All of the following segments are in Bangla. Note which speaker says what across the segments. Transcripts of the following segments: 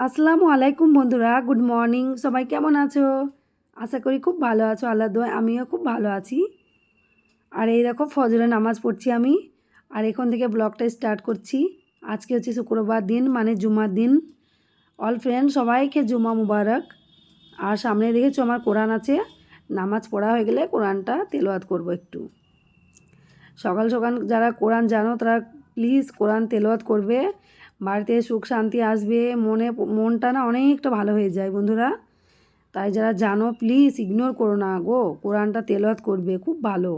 Speaker 1: আসসালামু আলাইকুম বন্ধুরা, গুড মর্নিং। সবাই কেমন আছো? আশা করি খুব ভালো আছো আল্লাহ দোয়া আমিও খুব ভালো আছি। আর এই দেখো ফজরে নামাজ পড়ছি আমি। আর এখন থেকে ব্লগটা স্টার্ট করছি। আজকে হচ্ছে শুক্রবার দিন মানে জুমার দিন। অল ফ্রেন্ড, সবাইকে জুমা মুবারক। আর সামনে দেখেছ আমার কোরআন আছে। নামাজ পড়া হয়ে গেলে কোরআনটা তেলাওয়াত করব একটু। সকাল সকাল যারা কোরআন জানো, তারা প্লিজ কোরআন তেলাওয়াত করবে। বাড়িতে সুখ শান্তি আসবে, মনে, মনটা না অনেকটা ভালো হয়ে যায় বন্ধুরা। তাই যারা জানো প্লিজ ইগনোর করো না গো। কোরআনটা তেলাওয়াত করবে, খুব ভালো।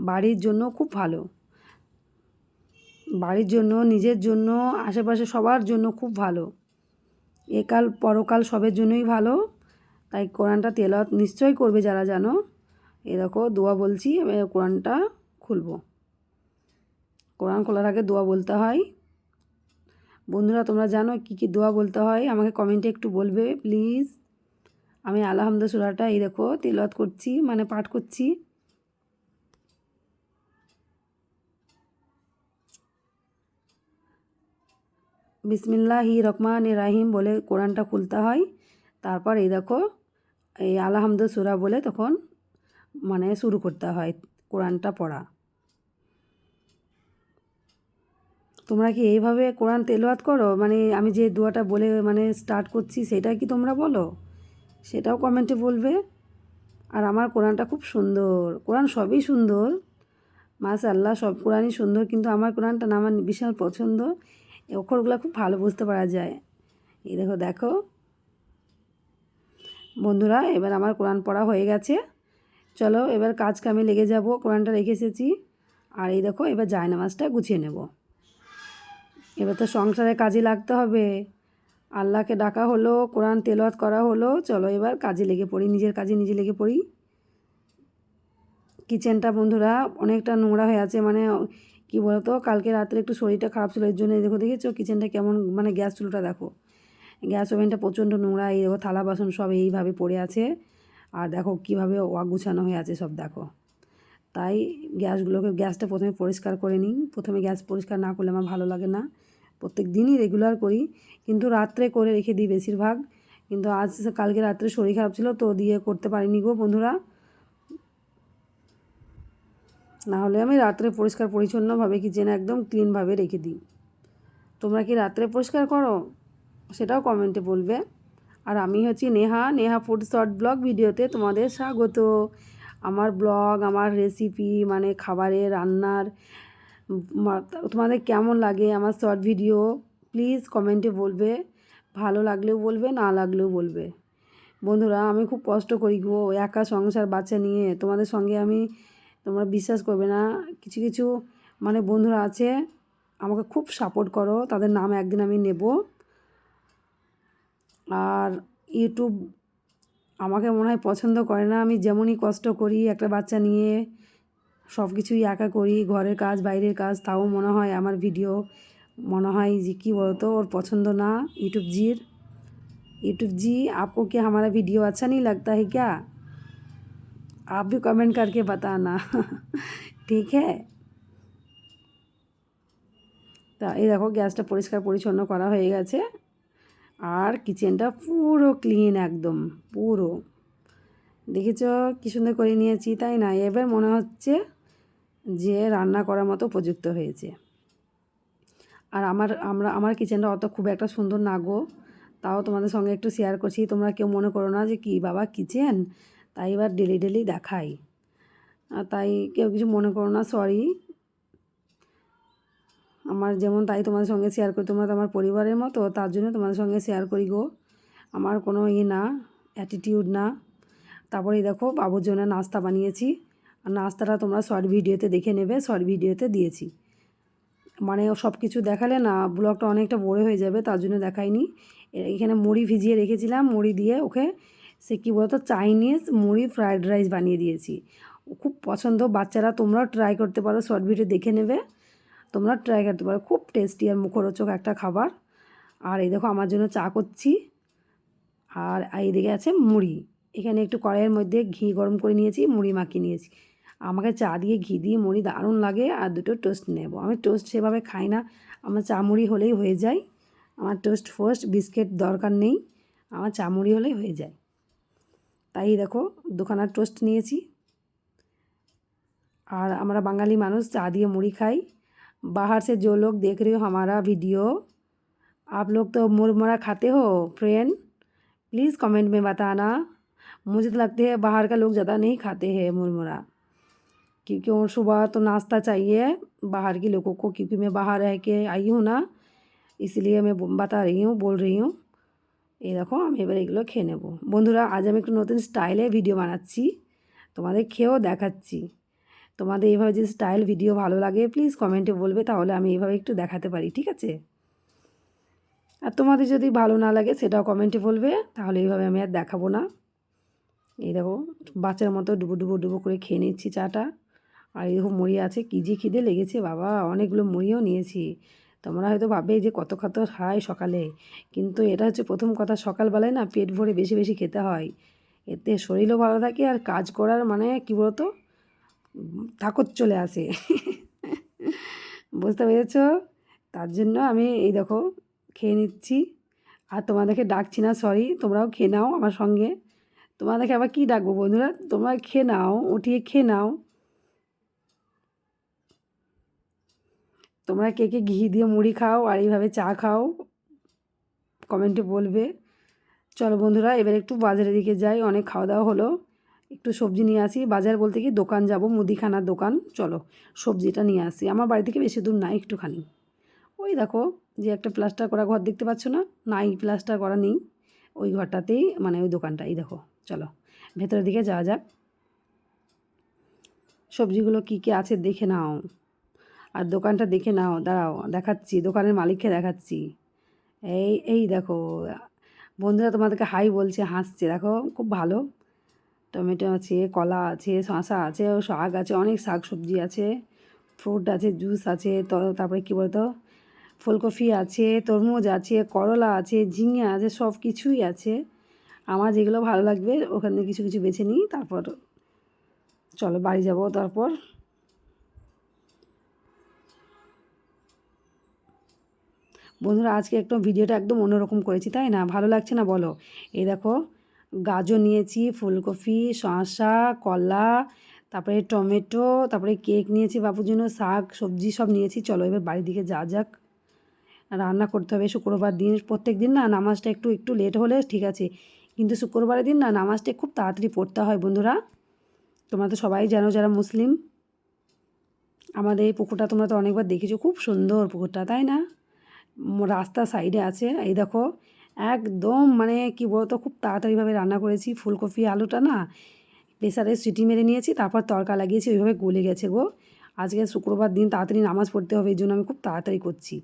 Speaker 1: বাড়ির জন্য খুব ভালো। বাড়ির জন্য, নিজের জন্য, আশেপাশে সবার জন্য খুব ভালো। একাল পরকাল সবের জন্যই ভালো। তাই কোরআনটা তেলাওয়াত নিশ্চয়ই করবে যারা জানো। এ দেখো, দোয়া বলছি কোরআনটা খুলবো। কোরআন খোলার আগে দোয়া বলতে হয়। বন্ধুরা, তোমরা জানো কী কী দোয়া বলতে হয়? আমাকে কমেন্টে একটু বলবে, প্লিজ। আমি আলহামদ সুরাটা এই দেখো, তেলাওয়াত করছি মানে পাঠ করছি। বিসমিল্লাহি রহমান রাহিম বলে কোরআনটা খুলতে হয়। তারপর এই দেখো, এই আলহামদ সুরা বলে তখন মানে শুরু করতে হয় কোরআনটা পড়া। তোমরা কি এইভাবে কোরআন তেলাওয়াত করো? মানে আমি যে দোয়াটা বলে মানে স্টার্ট করছি সেটা কি তোমরা বলো? সেটাও কমেন্টে বলবে। আর আমার কোরআনটা খুব সুন্দর। কোরআন সবই সুন্দর। মাসা আল্লাহ সব কোরআনই সুন্দর, কিন্তু আমার কোরআনটা না আমার বিশাল পছন্দ। অক্ষরগুলো খুব ভালো বুঝতে পারা যায়। এই দেখো দেখো। বন্ধুরা, এবার আমার কোরআন পড়া হয়ে গেছে। চলো, এবার কাজ কামে লেগে যাব। কোরআনটা রেখে এসেছি। আর এই দেখো, এবার জায়নামাজটা গুছিয়ে নেব। এবার তো সংসারে কাজে লাগতে হবে। আল্লাহকে ডাকা হলো, কোরআন তেলাওয়াত করা হলো, চলো এবার কাজে লেগে পড়ি, নিজের কাজে নিজে লেগে পড়ি। কিচেনটা বন্ধুরা অনেকটা নোংরা হয়ে আছে মানে কি বলতো, কালকে রাত্রে একটু শরীরটা খারাপ ছিল, এর জন্য দেখো, দেখেছ? কিচেনটা কেমন মানে গ্যাস চুলোটা দেখো। গ্যাস ওভেনটা প্রচণ্ড নোংরা, এই দেখো থালা বাসন সব এইভাবে পড়ে আছে। আর দেখো কীভাবে গুছানো হয়ে আছে সব, দেখো। তাই গ্যাসগুলোকে, গ্যাসটা প্রথমে পরিষ্কার করে নিই। প্রথমে গ্যাস পরিষ্কার না করলে আমার ভালো লাগে না। প্রত্যেক দিনই রেগুলার করি। কিন্তু রাত্রে করে রেখে দিই বেশিরভাগ। কিন্তু আজ কালকে রাত্রে শরীর খারাপ ছিল তো দিয়ে করতে পারিনি গো বন্ধুরা। নাহলে আমি রাত্রে পরিষ্কার পরিচ্ছন্নভাবে কিচেন একদম ক্লিনভাবে রেখে দিই। তোমরা কি রাত্রে পরিষ্কার করো? সেটাও কমেন্টে বলবে। আর আমি হচ্ছি Neha Neha food short blog ভিডিওতে তোমাদের স্বাগত। আমার ব্লগ, আমার রেসিপি মানে খাবারের রান্নার তোমাদের কেমন লাগে আমার শর্ট ভিডিও প্লিজ কমেন্টে বলবে। ভালো লাগলেও বলবে, না লাগলেও বলবে। বন্ধুরা, আমি খুব কষ্ট করি গো একা সংসার বাচ্চা নিয়ে। তোমাদের সঙ্গে আমি, তোমরা বিশ্বাস করবে না। কিছু কিছু মানে বন্ধুরা আছে, আমাকে খুব সাপোর্ট করো। তাদের নাম একদিন আমি নেব। আর ইউটিউব আমাকে মনে হয় পছন্দ করে না আমি যেমনই কষ্ট করি একটা বাচ্চা নিয়ে সব কিছুই একা করি ঘরের কাজ বাইরের কাজ তাও মনে হয় আমার ভিডিও মনে হয় যে কী বলতো ওর পছন্দ না यूट्यूब जीर यूट्यूब जी आपको क्या हमारा वीडियो अच्छा नहीं लगता है क्या आप भी कमेंट करके बताना ঠিক হ্যাঁ তা এই দেখো গ্যাসটা পরিষ্কার পরিচ্ছন্ন করা হয়ে গেছে আর কিচেনটা পুরো ক্লিন একদম, পুরো। দেখেছ কী সুন্দর করে নিয়েছি, তাই না? এবার মনে হচ্ছে যে রান্না করার মতো উপযুক্ত হয়েছে। আর আমার, আমরা, আমার কিচেনটা অত খুব একটা সুন্দর না গো। তাও তোমাদের সঙ্গে একটু শেয়ার করছি। তোমরা কেউ মনে করো না যে কি বাবা কিচেন? তাই এবার ডেলি ডেলি দেখাই। তাই কেউ কিছু মনে করো না সরি আমার যেমন তাই তোমাদের সঙ্গে শেয়ার করি। তোমরা তো আমার পরিবারের মতো, তার জন্য তোমাদের সঙ্গে শেয়ার করি গো। আমার কোনো ইয়ে না অ্যাটিটিউড না। তারপরে দেখো, বাবুর জন্য নাস্তা বানিয়েছি। আর নাস্তাটা তোমরা শর্ট ভিডিওতে দেখে নেবে শর্ট ভিডিওতে দিয়েছি। মানে সব কিছু দেখালে না ব্লগটা অনেকটা বড় হয়ে যাবে, তার জন্য দেখাইনি। এখানে মুড়ি ভিজিয়ে রেখেছিলাম, মুড়ি দিয়ে ওকে সে কী বলতো চাইনিজ মুড়ি ফ্রায়েড রাইস বানিয়ে দিয়েছি। খুব পছন্দ, বাচ্চারা তোমরাও ট্রাই করতে পারো শর্ট ভিডিও দেখে নেবে। তোমরা ট্রাই করতে পারো। খুব টেস্টি আর মুখরোচক একটা খাবার। আর এই দেখো আমার জন্য চা করছি। আর এইদিকে আছে মুড়ি। এখানে একটু কড়াইয়ের মধ্যে ঘি গরম করে নিয়েছি, মুড়ি মাখিয়ে নিয়েছি। আমাকে চা দিয়ে ঘি দিয়ে মুড়ি দারুণ লাগে আর দুটো টোস্ট নেব। আমি টোস্ট সেভাবে খাই না। আমার চা মুড়ি হলেই হয়ে যায়। আমার টোস্ট ফোস্ট বিস্কিট দরকার নেই। আমার চা মুড়ি হলেই হয়ে যায়। তাই দেখো দুখানা টোস্ট নিয়েছি। আর আমরা বাঙালি মানুষ চা দিয়ে মুড়ি খাই। बाहर से जो लोग देख रहे हो हमारा वीडियो आप लोग तो मुरमुरा खाते हो फ्रेंड प्लीज़ कमेंट में बताना मुझे तो लगते है बाहर का लोग ज़्यादा नहीं खाते हैं मुरमुरा क्योंकि और सुबह तो नाश्ता चाहिए बाहर के लोगों को क्योंकि मैं बाहर रह के आई हूँ ना इसलिए मैं बता रही हूँ बोल रही हूँ এই দেখো আমি এবার এগুলো খেয়ে নেবো বন্ধুরা আজ আমি একটু নতুন স্টাইলে ভিডিও বানাচ্ছি তোমাদের খেয়েও দেখাচ্ছি তোমাদের এইভাবে যদি স্টাইল ভিডিও ভালো লাগে প্লিজ কমেন্টে বলবে, তাহলে আমি এইভাবে একটু দেখাতে পারি, ঠিক আছে? আর তোমাদের যদি ভালো না লাগে, সেটাও কমেন্টে বলবে, তাহলে এইভাবে আমি আর দেখাবো না। এই দেখো, বাচ্চার মতো ডুবো ডুবো ডুবো করে খেয়ে নিচ্ছি চাটা। আর এই দেখো মুড়ি আছে, কী যে খিদে লেগেছে, বাবা, অনেকগুলো মুড়িও নিয়েছি। তোমরা হয়তো ভাবে যে কত কত খায় সকালে, কিন্তু এটা হচ্ছে প্রথম কথা, সকালবেলায় না পেট ভরে বেশি বেশি খেতে হয়। এতে শরীরও ভালো থাকে আর কাজ করার মানে কী বলতো? তাকত চলে আসে। বুঝতে পেরেছ? তার জন্য আমি এই দেখো, খেয়ে নিচ্ছি। আর তোমাদেরকে ডাকছি না সরি তোমরাও খেয়ে নাও আমার সঙ্গে। তোমাদেরকে আবার কী ডাকবো বন্ধুরা? তোমরা খেয়ে নাও, উঠিয়ে খেয়ে নাও। তোমরা কে কে ঘি দিয়ে মুড়ি খাও আর এইভাবে চা খাও, কমেন্টে বলবে। চলো বন্ধুরা, এবার একটু বাজারের দিকে যাই, অনেক খাওয়া দাওয়া হলো। একটু সবজি নিয়ে আসি। বাজার বলতে কি দোকান যাব, মুদিখানার দোকান। চলো, সবজিটা নিয়ে আসি। আমার বাড়ি থেকে বেশি দূর নাই একটুখানি। ওই দেখো, যে একটা প্লাস্টার করা ঘর দেখতে পাচ্ছ না? নাই প্লাস্টার করা নেই। ওই ঘরটাতেই মানে ওই দোকানটা এই দেখো। চলো, ভেতরের দিকে যাওয়া যাক। সবজিগুলো কী কী আছে দেখে নাও। আর দোকানটা দেখে নাও, দাঁড়াও, দেখাচ্ছি, দোকানের মালিককে দেখাচ্ছি। এই এই দেখো, বন্ধুরা তোমাদেরকে হাই বলছে, হাসছে, দেখো, খুব ভালো। টমেটো আছে, কলা আছে শশা আছে, শাক আছে, অনেক শাক সবজি আছে ফ্রুট আছে জুস আছে তারপরে কী বলতো? ফুলকপি আছে, তরমুজ আছে, করলা আছে, ঝিঙে আছে, সব কিছুই আছে। আমার যেগুলো ভালো লাগবে, ওখান কিছু কিছু বেছে নিই, তারপর চলো বাড়ি যাব তারপর। বন্ধুরা, আজকে একদম ভিডিওটা একদম অন্যরকম করেছি, তাই না? ভালো লাগছে না বলো? এই দেখো গাজর নিয়েছি, ফুলকপি, শসা, কলা, তারপরে টমেটো, তারপরে কেক নিয়েছি বাবুর জন্য, শাক, সবজি সব নিয়েছি। চলো এবার বাড়ির দিকে যা যাক। রান্না করতে হবে, শুক্রবার দিন। প্রত্যেক দিন না নামাজটা একটু একটু লেট হলে ঠিক আছে। কিন্তু শুক্রবারের দিন না নামাজটা খুব তাড়াতাড়ি পড়তে হয় বন্ধুরা। তোমরা তো সবাই জানো যারা মুসলিম। আমাদের এই পুকুরটা তোমরা তো অনেকবার দেখেছ, খুব সুন্দর পুকুরটা, তাই না? রাস্তা সাইডে আছে, এই দেখো। একদম মানে কি বলতো, খুব তাড়াতাড়িভাবে রান্না করেছি। ফুলকপি, আলুটা না প্রেসারে সিটি মেরে নিয়েছি, তারপর তড়কা লাগিয়েছি, ওইভাবে গলে গেছে গো। আজকে শুক্রবার দিন তাড়াতাড়ি নামাজ পড়তে হবে, এই জন্য আমি খুব তাড়াতাড়ি করছি।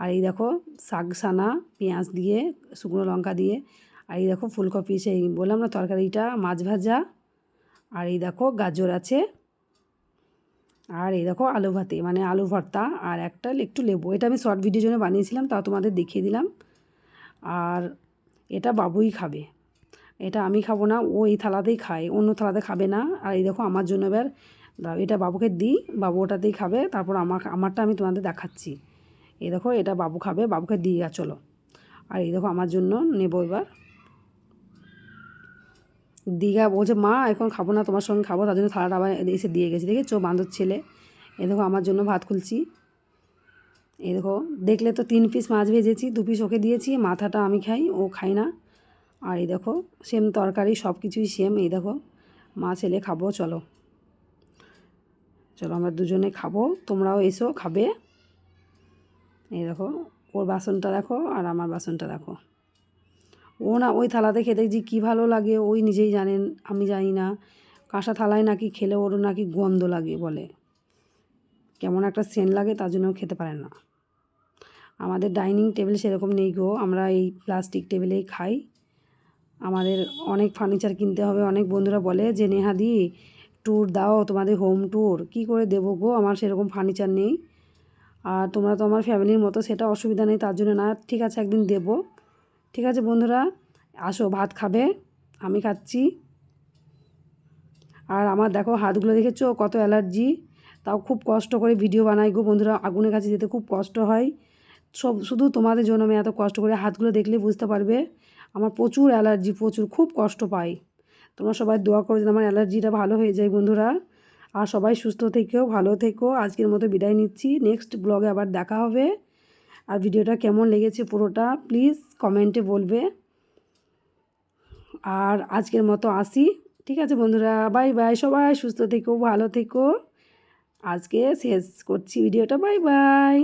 Speaker 1: আর এই দেখো শাক সানা পেঁয়াজ দিয়ে, শুকনো লঙ্কা দিয়ে, আর এই দেখো ফুলকপি, সেই বললাম না তরকারিটা, মাছ ভাজা, আর এই দেখো গাজর আছে, আর এই দেখো আলু ভাতে মানে আলু ভর্তা, আর একটা একটু লেবু। এটা আমি শর্ট ভিডিওর জন্য বানিয়েছিলাম, তাও তোমাদের দেখিয়ে দিলাম। আর এটা বাবুই খাবে। এটা আমি খাব না, ও এই থালাতেই খায়, অন্য থালাতে খাবে না। আর এই দেখো আমার জন্য এবার এটা বাবুকে দিই, বাবু ওটাতেই খাবে, তারপর আমার আমারটা আমি তোমাদের দেখাচ্ছি। এই দেখো এটা বাবু খাবে, বাবুকে দিই চলো। আর এই দেখো আমার জন্য নেব এবার। দীঘা বলছে, মা, এখন খাব না, তোমার সঙ্গে খাব, তার জন্য থালাটা আবার এসে দিয়ে গেছি, দেখেছ বান্ধব ছেলে? এ দেখো আমার জন্য ভাত খুলছি। এই দেখো, দেখলে তো তিন পিস মাছ ভেজেছি, দু পিস ওকে দিয়েছি, মাথাটা আমি খাই, ও খাই না। আর এই দেখো সেম তরকারি, সব কিছুই সেম এই দেখো মা ছেলে খাব, চলো। চলো, আমরা দুজনে খাব, তোমরাও এসো, খাবে। এই দেখো, ওর বাসনটা দেখো আর আমার বাসনটা দেখো। ও না, ওই থালাতে খেতে যে কী ভালো লাগে, ওই নিজেই জানেন, আমি জানি না। কাঁসা থালায় নাকি খেলে ওর নাকি গন্ধ লাগে বলে। কেমন একটা সেন্ট লাগে, তার জন্য খেতে পারে না। আমাদের ডাইনিং টেবিল সেরকম নেই গো। আমরা এই প্লাস্টিক টেবিলেই খাই। আমাদের অনেক ফার্নিচার কিনতে হবে। অনেক বন্ধুরা বলে যে, নেহাদি ট্যুর দাও তোমাদের হোম ট্যুর কী করে দেবো গো? আমার সেরকম ফার্নিচার নেই। আর তোমরা তো আমার ফ্যামিলির মতো, সেটা অসুবিধা নেই, তার জন্য না। ঠিক আছে, একদিন দেব। ঠিক আছে, বন্ধুরা, আসো, ভাত খাবে। আমি খাচ্ছি। আর আমার দেখো, হাতগুলো দেখেছ? কত অ্যালার্জি তাও খুব কষ্ট করে ভিডিও বানাই গো বন্ধুরা। আগুনের কাছে যেতে খুব কষ্ট হয়। সব, শুধু তোমাদের জন্য আমি এত কষ্ট করে হাতগুলো দেখলে বুঝতে পারবে। আমার প্রচুর অ্যালার্জি, প্রচুর, খুব কষ্ট পাই। তোমরা সবাই দোয়া করো যেন আমার অ্যালার্জিটা ভালো হয়ে যায় বন্ধুরা। আর সবাই সুস্থ থেকেও, ভালো থেকো আজকের মতো বিদায় নিচ্ছি। নেক্সট ব্লগে আবার দেখা হবে। আর ভিডিওটা কেমন লেগেছে পুরোটা প্লিজ কমেন্টে বলবে। আর আজকের মতো আসি। ঠিক আছে বন্ধুরা বাই বাই সবাই সুস্থ থেকো, ভালো থেকো। আজকে শেষ করছি ভিডিওটা। Bye bye